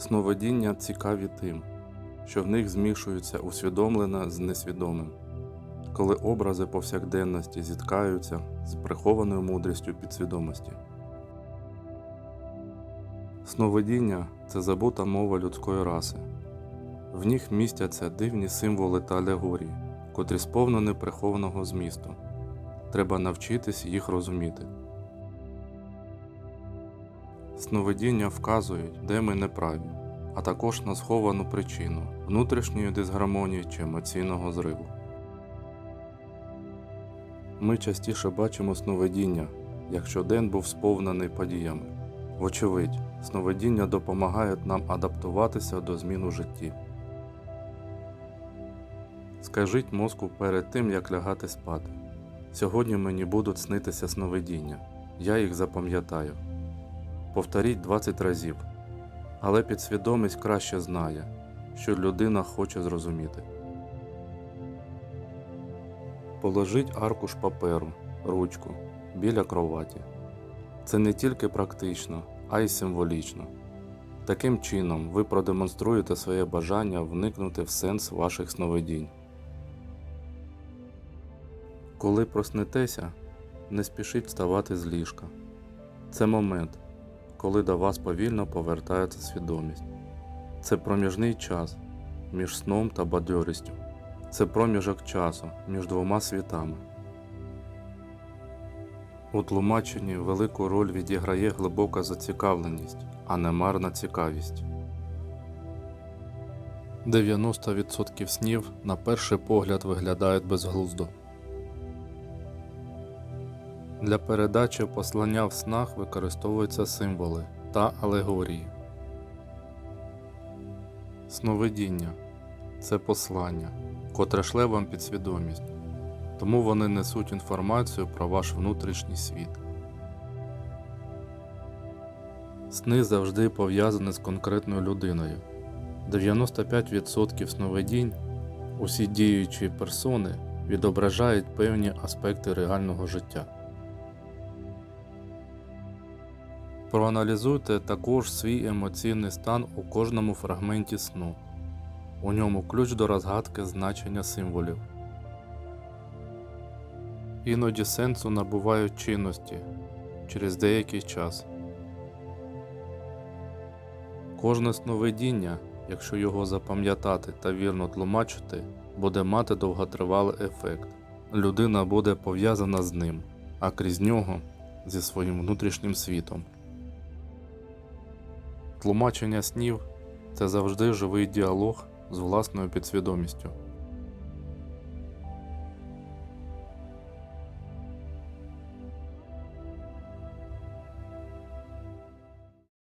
Сновидіння цікаві тим, що в них змішується усвідомлене з несвідомим, коли образи повсякденності зіткаються з прихованою мудрістю підсвідомості. Сновидіння це забута мова людської раси. В них містяться дивні символи та алегорії, котрі сповнені прихованого змісту. Треба навчитись їх розуміти. Сновидіння вказують, де ми неправі, а також на сховану причину внутрішньої дисгармонії чи емоційного зриву. Ми частіше бачимо сновидіння, якщо день був сповнений подіями. Вочевидь, сновидіння допомагають нам адаптуватися до змін у житті. Скажіть мозку перед тим, як лягати спати. Сьогодні мені будуть снитися сновидіння. Я їх запам'ятаю. Повторіть 20 разів. Але підсвідомість краще знає, що людина хоче зрозуміти. Положіть аркуш паперу, ручку біля кроваті. Це не тільки практично, а й символічно. Таким чином ви продемонструєте своє бажання вникнути в сенс ваших сновидінь. Коли проснетеся, не спішіть вставати з ліжка. Це момент, коли до вас повільно повертається свідомість. Це проміжний час між сном та бадьорістю. Це проміжок часу між двома світами. У тлумаченні велику роль відіграє глибока зацікавленість, а не марна цікавість. 90% снів на перший погляд виглядають безглуздо. Для передачі послання в снах використовуються символи та алегорії. Сновидіння це послання, котре шле вам підсвідомість, тому вони несуть інформацію про ваш внутрішній світ. Сни завжди пов'язані з конкретною людиною. 95% сновидінь, усі діючі персони відображають певні аспекти реального життя. Проаналізуйте також свій емоційний стан у кожному фрагменті сну. У ньому ключ до розгадки значення символів. Іноді сенсу набувають чинності через деякий час. Кожне сновидіння, якщо його запам'ятати та вірно тлумачити, буде мати довготривалий ефект. Людина буде пов'язана з ним, а крізь нього зі своїм внутрішнім світом. Тлумачення снів це завжди живий діалог з власною підсвідомістю.